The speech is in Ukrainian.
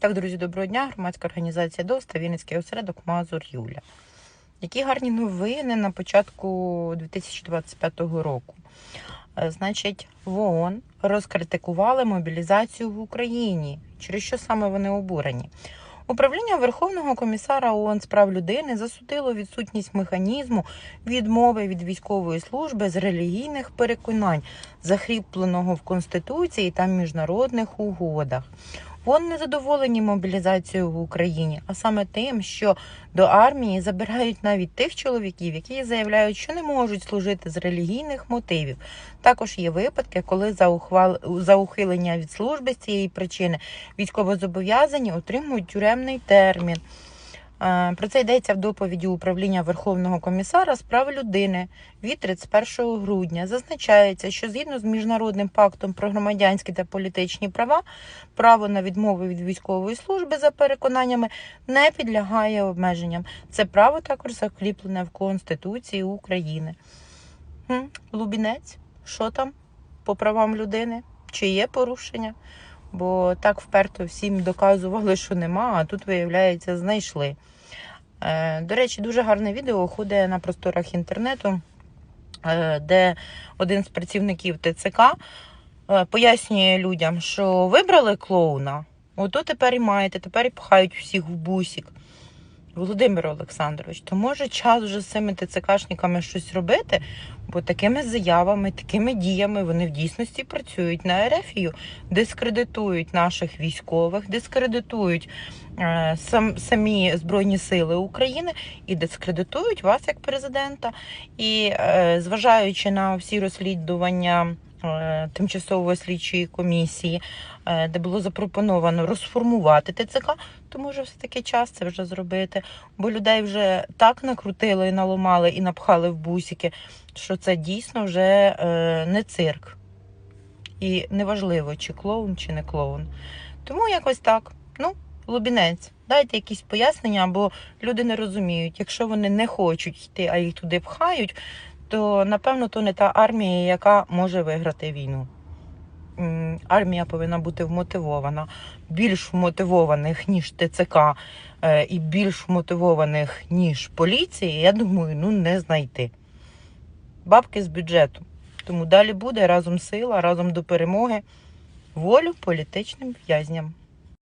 Так, друзі, доброго дня. Громадська організація ДОС та Вінницький осередок Мазур Юля. Які гарні новини на початку 2025 року. Е, Значить, в ООН розкритикували мобілізацію в Україні. Через що саме вони обурені? Управління Верховного комісара ООН з прав людини засудило відсутність механізму відмови від військової служби з релігійних переконань, закріпленого в Конституції та міжнародних угодах. ООН не задоволені мобілізацією в Україні, а саме тим, що до армії забирають навіть тих чоловіків, які заявляють, що не можуть служити з релігійних мотивів. Також є випадки, коли за, ухвал... за ухилення від служби з цієї причини військовозобов'язані отримують тюремний термін. Е, Про це йдеться в доповіді управління Верховного комісара з прав людини від 31 грудня. Зазначається, що згідно з міжнародним пактом про громадянські та політичні права, право на відмову від військової служби за переконаннями не підлягає обмеженням. Це право також закріплене в Конституції України. Хм, Лубінець, що там по правам людини? Чи є порушення? Бо так вперто всім доказували, що нема, а тут, виявляється, знайшли. Е, До речі, дуже гарне відео ходить на просторах інтернету, е, де один з працівників ТЦК е, пояснює людям, що вибрали клоуна, ото тепер і маєте, тепер і пхають всіх в бусік. Володимир Олександрович, то може час вже з цими ТЦКшниками щось робити, бо такими заявами, такими діями вони в дійсності працюють на Ерефію, дискредитують наших військових, дискредитують е, сам, самі Збройні Сили України і дискредитують вас як президента. І е, зважаючи на всі розслідування тимчасової слідчої комісії, е, де було запропоновано розформувати ТЦК, то може все таки час це вже зробити. Бо людей вже так накрутили, наламали і напхали в бусики, що це дійсно вже е, не цирк. І неважливо, чи клоун, чи не клоун. Тому якось так. Ну, Лубінець, дайте якісь пояснення, бо люди не розуміють. Якщо вони не хочуть йти, а їх туди пхають, то напевно то не та армія, яка може виграти війну. Армія повинна бути вмотивована, більш вмотивованих, ніж ТЦК, е, і більш вмотивованих, ніж поліція, я думаю, ну не знайти. Бабки з бюджету. Тому далі буде разом сила, разом до перемоги, волю політичним в'язням.